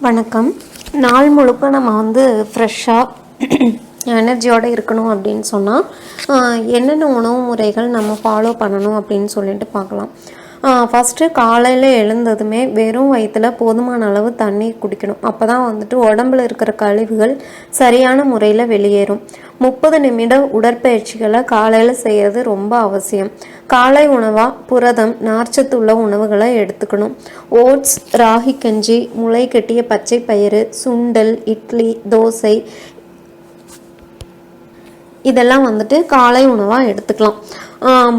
வணக்கம். நாள் முழுக்க நம்ம வந்து ஃப்ரெஷ்ஷாக எனர்ஜியோடு இருக்கணும் அப்படின்னு சொன்னால் என்னென்ன உணவு முறைகள் நம்ம ஃபாலோ பண்ணணும் அப்படின்னு சொல்லிட்டு பார்க்கலாம். ஃபஸ்ட்டு காலையில் எழுந்ததுமே வெறும் வயிற்றில் போதுமான அளவு தண்ணி குடிக்கணும். அப்போ தான் வந்துட்டு உடம்புல இருக்கிற கழிவுகள் சரியான முறையில் வெளியேறும். முப்பது நிமிட உடற்பயிற்சிகளை காலையில் செய்கிறது ரொம்ப அவசியம். காலை உணவாக புரதம் நார்ச்சத்து உள்ள உணவுகளை எடுத்துக்கணும். ஓட்ஸ் ராகி கஞ்சி முளை கட்டிய பச்சை பயிறு சுண்டல் இட்லி தோசை இதெல்லாம் வந்துட்டு காலை உணவாக எடுத்துக்கலாம்.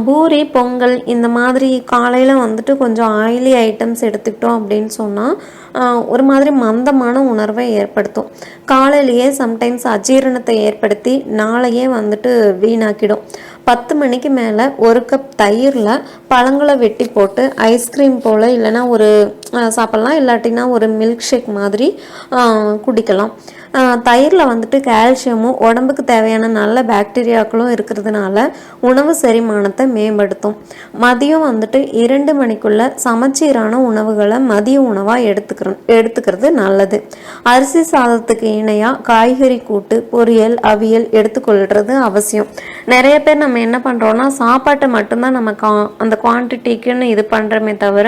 பூரி பொங்கல் இந்த மாதிரி காலையில் வந்துட்டு கொஞ்சம் ஆயிலி ஐட்டம்ஸ் எடுத்துக்கிட்டோம் அப்படின்னு சொன்னால் ஒரு மாதிரி மந்தமான உணர்வை ஏற்படுத்தும். காலையிலேயே சம்டைம்ஸ் அஜீரணத்தை ஏற்படுத்தி நாளையே வந்துட்டு வீணாக்கிடும். பத்து மணிக்கு மேலே ஒரு கப் தயிரில் பழங்களை வெட்டி போட்டு ஐஸ்கிரீம் போல் இல்லைன்னா ஒரு சாப்பிட்லாம். இல்லாட்டினா ஒரு மில்க் ஷேக் மாதிரி குடிக்கலாம். தயிரில் வந்துட்டு கால்சியமும் உடம்புக்கு தேவையான நல்ல பாக்டீரியாக்களும் இருக்கிறதுனால உணவு செரிமானத்தை மேம்படுத்தும். மதியம் வந்துட்டு இரண்டு மணிக்குள்ள சமச்சீரான உணவுகளை மதிய உணவாக எடுத்துக்கிற எடுத்துக்கிறது நல்லது. அரிசி சாதத்துக்கு இணையாக காய்கறி கூட்டு பொரியல் அவியல் எடுத்துக்கொள்கிறது அவசியம். நிறைய பேர் நம்ம என்ன பண்ணுறோன்னா சாப்பாட்டை மட்டும்தான் நம்ம கா அந்த குவான்டிட்டிக்குன்னு இது பண்ணுறோமே தவிர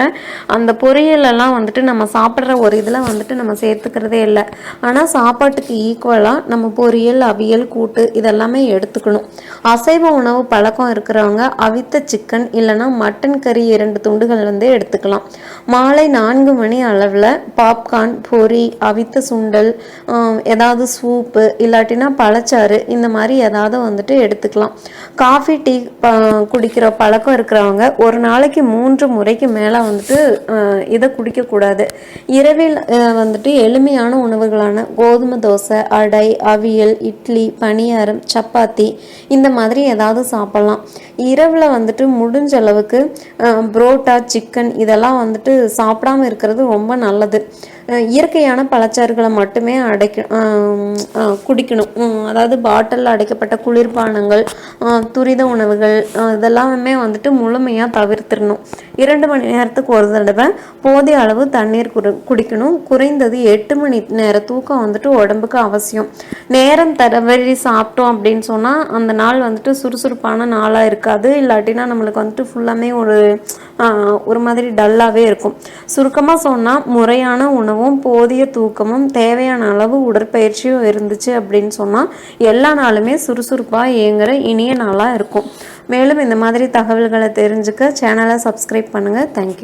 அந்த பொரியலெல்லாம் வந்துட்டு நம்ம சாப்பிட்ற ஒரு இதில் வந்துட்டு நம்ம சேர்த்துக்கிறதே இல்லை. ஆனால் சாப்பாட்டுக்கு ஈக்குவலாக நம்ம பொரியல் அவியல் கூட்டு இதெல்லாமே எடுத்துக்கணும். அசைவ உணவு பழக்கம் இருக்கிறவங்க அவித்த சிக்கன் இல்லைன்னா மட்டன் கறி இரண்டு துண்டுகள் வந்து எடுத்துக்கலாம். மாலை நான்கு மணி அளவில் பாப்கார்ன் பொரி அவித்த சுண்டல் ஏதாவது சூப்பு இல்லாட்டினா பழச்சாறு இந்த மாதிரி ஏதாவது வந்துட்டு எடுத்துக்கலாம். காஃபி டீ குடிக்கிற பழக்கம் இருக்கிறவங்க ஒரு நாளைக்கு மூன்று முறைக்கு மேலே வந்துட்டு இதை குடிக்கக்கூடாது. இரவில் வந்துட்டு எளிமையான உணவுகளான கோதுமை தோசை அடை அவியல் இட்லி பணியாரம் சப்பாத்தி இந்த மாதிரி ஏதாவது சாப்பிட்லாம். இரவில் வந்துட்டு முடிஞ்ச அளவுக்கு புரோட்டா சிக்கன் இதெல்லாம் வந்துட்டு சாப்பிடாம இருக்கிறது ரொம்ப நல்லது. இயற்கையான பழச்சாறுகளை மட்டுமே அடைக்க குடிக்கணும். அதாவது பாட்டிலில் அடைக்கப்பட்ட குளிர்பானங்கள் துரித உணவுகள் இதெல்லாமே வந்துட்டு முழுமையாக தவிர்த்திடணும். இரண்டு மணி நேரத்துக்கு ஒரு தடவை போதிய அளவு தண்ணீர் குடி குடிக்கணும். குறைந்தது எட்டு மணி நேர தூக்கம் வந்துட்டு உடம்புக்கு அவசியம். நேரம் தரவழி சாப்பிட்டோம் அப்படின்னு சொன்னால் அந்த நாள் வந்துட்டு சுறுசுறுப்பான நாளாக இருக்காது. இல்லாட்டினா நம்மளுக்கு வந்துட்டு ஃபுல்லாமே ஒரு ஒரு மாதிரி டல்லாகவே இருக்கும். சுருக்கமாக சொன்னால் முறையான உணவு உணவும் போதிய தூக்கமும் தேவையான அளவு உடற்பயிற்சியும் இருந்துச்சு அப்படின்னு சொன்னால் எல்லா நாளுமே சுறுசுறுப்பாக இயங்குகிற இனிய நாளாக இருக்கும். மேலும் இந்த மாதிரி தகவல்களை தெரிஞ்சுக்க சேனலை சப்ஸ்கிரைப் பண்ணுங்கள் தேங்க்யூ